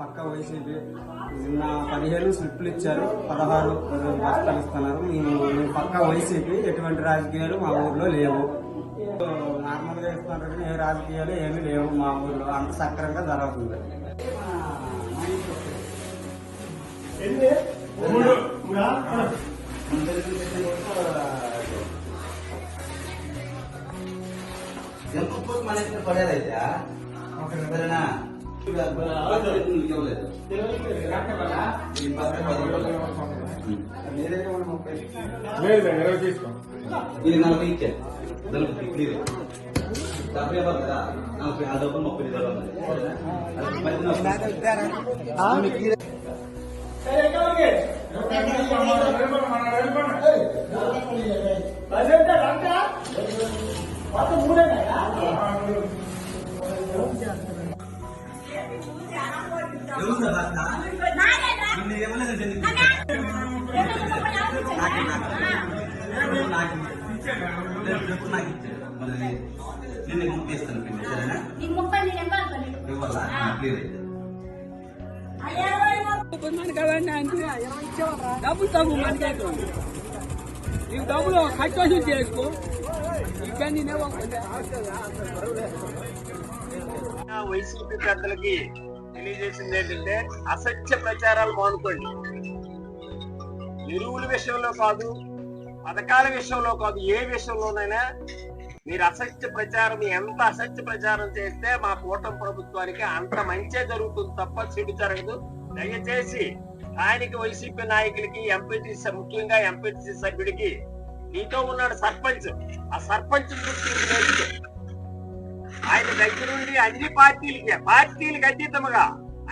పక్క వైసీపీ నిన్న పదిహేను స్లిప్లు ఇచ్చారు పదహారు బస్తాలు ఇస్తున్నారు. పక్క వైసీపీ ఎటువంటి రాజకీయాలు మా ఊర్లో లేవు. నార్మల్గా ఇస్తున్నారు కానీ ఏ రాజకీయాలు ఏమీ లేవు మా ఊర్లో. అంత సక్రంగా జరుగుతుంది ఇది నలభై ఇచ్చే నలభై క్లియర్ డెబ్బై ఇవ్వాలి కదా నలభై ఆ డబ్బులు ముప్పై ఐదు ఇవ్వాలి ఎవరు బస్తా? నిన్ను నాకు నాకు నాకు రేపు నాకు ఇచ్చాడు పిండి సరేనా ఇవ్వాలా క్లియర్ అయితే డబ్బులు తగ్గు మనకేకు నీకు డబ్బులు కట్టేసి చేసుకో ఇంకా నేనే వైసీపీ పెద్దలకి తెలియజేసింది ఏంటంటే అసత్య ప్రచారాలు మానుకోండి. ఎరువుల విషయంలో కాదు పథకాల విషయంలో కాదు ఏ విషయంలోనైనా మీరు అసత్య ప్రచారం ఎంత అసత్య ప్రచారం చేస్తే మా కూటమి ప్రభుత్వానికి అంత మంచే జరుగుతుంది తప్ప చెడు జరగదు. దయచేసి స్థానిక వైసీపీ నాయకులకి ఎంపీటీసీ ముఖ్యంగా ఎంపీటీసీ సభ్యుడికి నీతో ఉన్నాడు సర్పంచ్. ఆ సర్పంచ్ దృష్టికి ఆయన దగ్గరుండి అన్ని పార్టీలకి పార్టీలకు అతీతముగా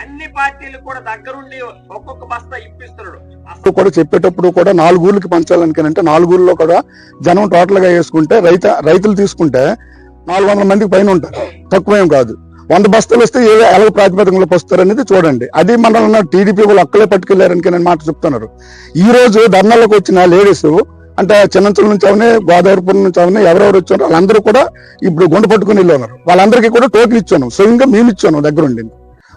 అన్ని పార్టీలు కూడా దగ్గరుండి ఒక్కొక్క బస్తా ఇప్పిస్తున్నాడు. అసలు కూడా చెప్పేటప్పుడు కూడా నాలుగు ఊర్లకి పంచాలనుకునంటే నాలుగు ఊర్లో కూడా జనం టోటల్గా వేసుకుంటే రైత రైతులు తీసుకుంటే నాలుగు వందల మందికి పైన ఉంటారు. తక్కువేం కాదు. వంద బస్తాలు వస్తే ఏ ఎలా ప్రాతిపదికలో వస్తారు అనేది చూడండి. అది మన టీడీపీ వాళ్ళు అక్కలే పట్టుకెళ్ళారని నేను మాట చెప్తున్నారు. ఈ రోజు ధర్నాలకు వచ్చిన లేడీస్ అంటే చిన్నంచుల నుంచి అవనే గోదావరిపురం నుంచి అవనే ఎవరెవరు వచ్చారో వాళ్ళందరూ కూడా ఇప్పుడు గుండె పట్టుకుని వెళ్ళి ఉన్నారు. వాళ్ళందరికీ కూడా టోకెన్ ఇచ్చాను స్వయంగా మేము ఇచ్చాను దగ్గరుండి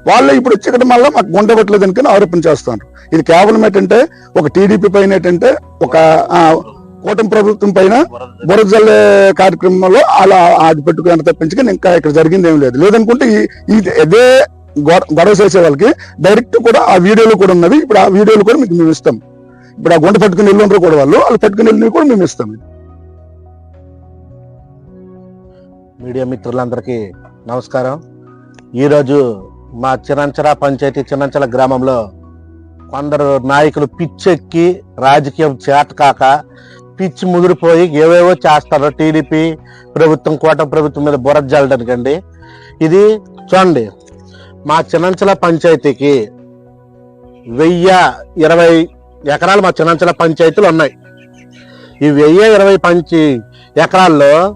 వాళ్ళు ఇప్పుడు వచ్చి ఇక్కడ మళ్ళీ మాకు గుండె పట్టలేదు అనుకుని ఆరోపణ చేస్తున్నారు ఇది కేవలం ఏంటంటే ఒక టీడీపీ పైన ఏంటంటే ఒక కూటమి ప్రభుత్వం పైన బురద జల్లే కార్యక్రమంలో అలా అది పెట్టుకుని తప్పించుకుని ఇంకా ఇక్కడ జరిగింది ఏం లేదు. లేదనుకుంటే ఈ- ఇదే గొడవ చేసే వాళ్ళకి డైరెక్ట్ కూడా ఆ వీడియోలు కూడా ఉన్నవి. ఇప్పుడు ఆ వీడియోలు కూడా మీకు మేము ఇస్తాం. ఇప్పుడు ఆ గుంట పెట్టుకుని వెళ్ళి ఉండరు కూడా వాళ్ళు. వాళ్ళు పెట్టుకుని వెళ్ళినవి కూడా మేము ఇస్తాం. మీడియా మిత్రులందరికీ నమస్కారం. ఈరోజు మా చిరంచర పంచాయతీ చిరంచల గ్రామంలో కొందరు నాయకులు పిచ్చెక్కి రాజకీయం చేతకాక పిచ్చి ముదిరిపోయి ఏవేవో చేస్తారు. టీడీపీ ప్రభుత్వం కోట ప్రభుత్వం మీద బురద జల్లడానికండి ఇది చూడండి మా చిన్నంచల పంచాయతీకి వెయ్యి ఇరవై ఎకరాలు మా చిన్నంచల పంచాయతీలు ఉన్నాయి. ఈ వెయ్యి ఇరవై పంచి ఎకరాల్లో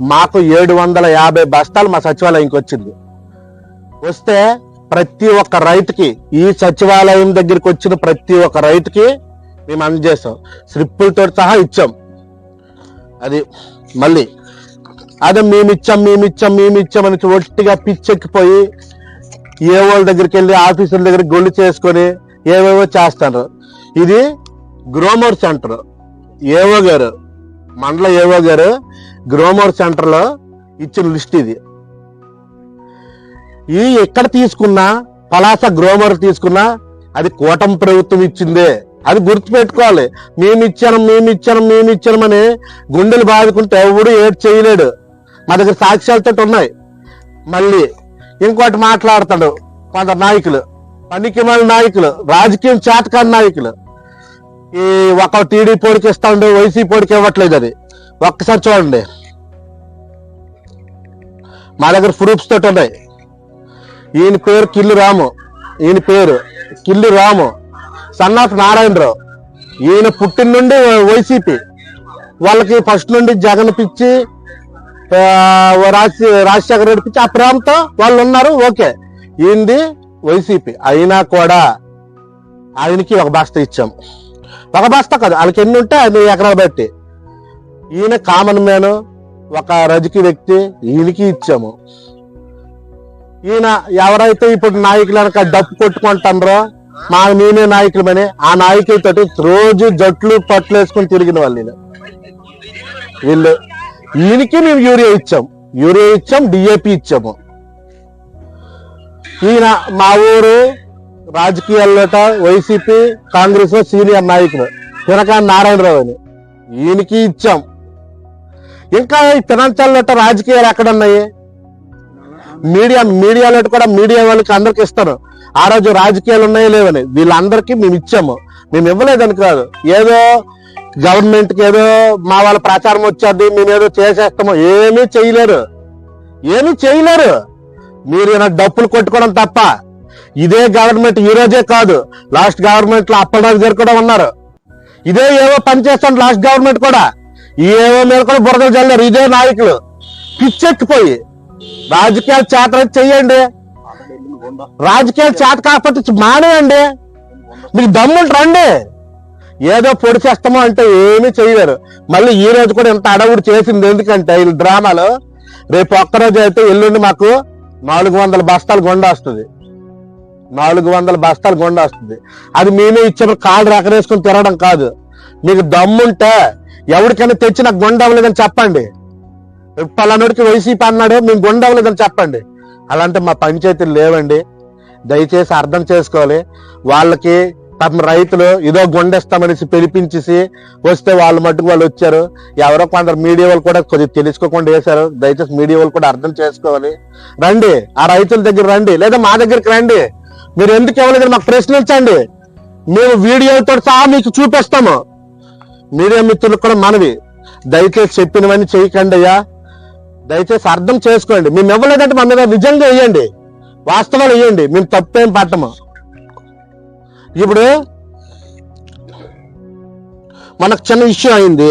మాకు ఏడు వందల యాభై బస్తాలు మా సచివాలయంకి వచ్చింది. వస్తే ప్రతి ఒక్క రైతుకి ఈ సచివాలయం దగ్గరికి వచ్చిన ప్రతి ఒక్క రైతుకి మేము అందజేసాం స్లిప్పులతో సహా ఇచ్చాం. అది మళ్ళీ అదే మేమిచ్చాం మేమిచ్చాం మేము ఇచ్చాం ఒట్టిగా పిచ్చెక్కిపోయి ఏ వాళ్ళ దగ్గరికి వెళ్ళి ఆఫీసుల దగ్గర గొల్లు చేసుకొని ఏవేవో చేస్తారు ఇది గ్రోమర్ సెంటర్. ఏవో గారు మండల ఏవో గారు గ్రోమర్ సెంటర్లో ఇచ్చిన లిస్ట్ ఇది. ఈ ఎక్కడ తీసుకున్నా పలాస గ్రోమర్ తీసుకున్నా అది కూటమి ప్రభుత్వం ఇచ్చిందే. అది గుర్తుపెట్టుకోవాలి. మేము ఇచ్చాను మేము ఇచ్చాను మేము ఇచ్చామని గుండెలు బాదుకుంటే ఎవడు ఏడ్ చేయలేడు. మా దగ్గర సాక్ష్యాలతో ఉన్నాయి. మళ్ళీ ఇంకోటి మాట్లాడతాడు కొందరు నాయకులు. పనికిమాల నాయకులు రాజకీయం చేతకాని నాయకులు. ఈ ఒక టీడీ పోడికి ఇస్తా ఉండే వైసీ పోడికి ఇవ్వట్లేదు అది. ఒక్కసారి చూడండి. మా దగ్గర ప్రూఫ్స్ తోటి ఉన్నాయి. ఈయన పేరు కిల్లు రాము. ఈయన పేరు కిల్లు రాము. Son of Narayanarao. ఈయన పుట్టిన నుండి వైసీపీ. వాళ్ళకి ఫస్ట్ నుండి జగన్ పిచ్చి రాజ రాజశేఖర రెడ్డి పిచ్చి ఆ ప్రేమతో వాళ్ళు ఉన్నారు ఓకే. ఈయనది వైసీపీ. అయినా కూడా ఆయనకి ఒక బస్తా ఇచ్చాం. ఒక బస్తా కాదు. వాళ్ళకి ఎన్ని ఉంటే అన్ని ఎకరాలు బట్టి. ఈయన కామన్ మ్యాన్ ఒక రజకి వ్యక్తి ఈయనకి ఇచ్చాము. ఈయన ఎవరైతే ఇప్పుడు నాయకులు వెనక డప్పు కొట్టుకుంటారో మా మేమే నాయకులమని ఆ నాయకులతో రోజు జట్లు పట్లు వేసుకుని తిరిగిన వాళ్ళు వీళ్ళు. వీళ్ళు. ఈయనకి మేము యూరియా ఇచ్చాం. యూరియా ఇచ్చాం డిఏపి ఇచ్చాము. ఈయన మా ఊరు రాజకీయాల్లోట వైసీపీ కాంగ్రెస్లో సీనియర్ నాయకుడు పినకాని నారాయణరావు అని. ఈయనకి ఇచ్చాం. ఇంకా ఈ పినంచాలట రాజకీయాలు ఎక్కడ ఉన్నాయి మీడియా మీడియాలో కూడా మీడియా వాళ్ళకి అందరికి ఇస్తారు. ఆ రోజు రాజకీయాలు ఉన్నాయో లేవని. వీళ్ళందరికీ మేము ఇచ్చాము. మేము ఇవ్వలేదని కాదు. ఏదో గవర్నమెంట్కి ఏదో మా వాళ్ళ ప్రచారం వచ్చేది మేము ఏదో చేసేస్తామో ఏమీ చేయలేరు. ఏమీ చేయలేరు. మీరు ఈయన డప్పులు కొట్టుకోవడం తప్ప. ఇదే గవర్నమెంట్ ఈ రోజే కాదు లాస్ట్ గవర్నమెంట్లో అప్పలరాజు గారు కూడా ఉన్నారు. ఇదే ఏవో పని చేస్తాను లాస్ట్ గవర్నమెంట్ కూడా ఏవో మీద కూడా బురదలు చల్లారు ఇదే నాయకులు. పిచ్చెక్కిపోయి. రాజకీయాలు చేత చెయ్యండి. రాజకీయాలు చేత కాకపోతే మానేయండి. మీకు దమ్ముంటు రండి. ఏదో పొడి చేస్తామో అంటే ఏమీ చేయలేరు. మళ్ళీ ఈ రోజు కూడా ఇంత అడవుడు చేసింది ఎందుకంటే ఈ డ్రామాలో రేపు ఒక్కరోజు అయితే ఎల్లుండి మాకు నాలుగు వందల బస్తాలు గొండ వస్తుంది. నాలుగు వందల బస్తాలు గుండ వస్తుంది. అది మేమే ఇచ్చేప్పుడు కాళ్ళు రకరేసుకొని తిరగడం కాదు. మీకు దమ్ముంటే ఎవరికైనా తెచ్చిన గొండ అవ్వలేదని చెప్పండి. పలానోడికి వైసీపీ అన్నాడు మేము గుండె అవ్వలేదని చెప్పండి. అలాంటి మా పంచాయతీలు లేవండి. దయచేసి అర్థం చేసుకోవాలి. వాళ్ళకి పాపం రైతులు ఏదో గుండెస్తామనేసి పిలిపించేసి వస్తే వాళ్ళు మట్టుకు వాళ్ళు వచ్చారు. ఎవరో కొందరు మీడియా వాళ్ళు కూడా కొద్దిగా తెలుసుకోకుండా వేశారు. దయచేసి మీడియా వాళ్ళు కూడా అర్థం చేసుకోవాలి. రండి. ఆ రైతుల దగ్గర రండి. లేదా మా దగ్గరికి రండి. మీరు ఎందుకు ఇవ్వలేదు మాకు ప్రశ్నించండి. మేము వీడియోతో సహా మీకు చూపిస్తాము. మీడియా మిత్రులకు కూడా మనవి. దయచేసి చెప్పినవన్నీ చేయకండి అయ్యా. దయచేసి అర్థం చేసుకోండి. మేము ఇవ్వలేదంటే మా మీద నిజంగా వేయండి. వాస్తవాలు వేయండి. మేము తప్పేం పట్టము. ఇప్పుడు మనకు చిన్న ఇష్యూ అయింది.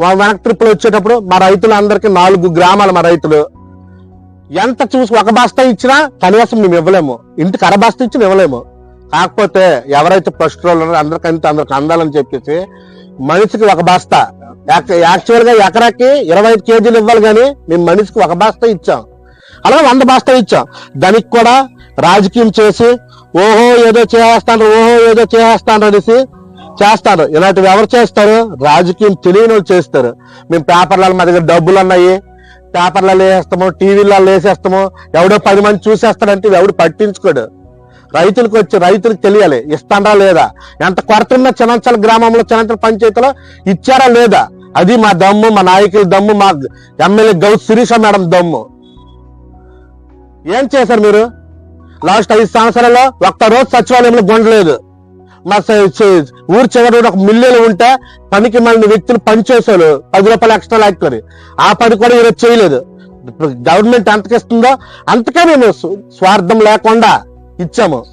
వెనక ట్రిప్పులు వచ్చేటప్పుడు మా రైతులందరికీ నాలుగు గ్రామాలు మా రైతులు. ఎంత చూసి ఒక బస్తా ఇచ్చినా కనీసం మేము ఇవ్వలేము. ఇంటికి అర బస్తా ఇచ్చి ఇవ్వలేము. కాకపోతే ఎవరైతే ఫస్ట్ రోల్ ఉన్నారో అందరికంటే అందరికి అందాలని చెప్పేసి మనిషికి ఒక బస్తా. యాక్చువల్గా ఎకరాకి ఇరవై ఐదు కేజీలు ఇవ్వాలి కానీ మేము మనిషికి ఒక బస్తా ఇచ్చాం. అలాగే వంద బస్తా ఇచ్చాం. దానికి కూడా రాజకీయం చేసి ఓహో ఏదో చేస్తాను ఓహో ఏదో చేస్తాను అనేసి చేస్తారు ఇలాంటివి ఎవరు చేస్తారు? రాజకీయం తెలియని వాళ్ళు చేస్తారు. మేము పేపర్లలో మా దగ్గర డబ్బులు ఉన్నాయి పేపర్లలో వేసేస్తాము టీవీలలో వేసేస్తాము ఎవడో పది మంది చూసేస్తాడంటే ఇవి ఎవడు పట్టించుకోడు. రైతులకు వచ్చి రైతులకు తెలియాలి ఇస్తాడా లేదా? ఎంత కొరత ఉన్న చినంచల గ్రామంలో చినంచల పంచాయతీలో ఇచ్చారా లేదా? అది మా దమ్ము మా నాయకుల దమ్ము మా ఎమ్మెల్యే గౌ శిరీష మేడం దమ్ము. ఏం చేశారు మీరు? లాస్ట్ ఐదు సంవత్సరాల్లో ఒక్క రోజు సచివాలయంలో గుండలేదు. మా ఊరు చివరి ఒక మిల్లులు ఉంటే పనికి మళ్ళీ వ్యక్తులు పనిచేసారు పది రూపాయలు ఎక్స్ట్రా లాక్కుని. ఆ పని కూడా ఈరోజు చేయలేదు. గవర్నమెంట్ ఎంతకిస్తుందో అంతకే మేము స్వార్థం లేకుండా ఇచ్చాము.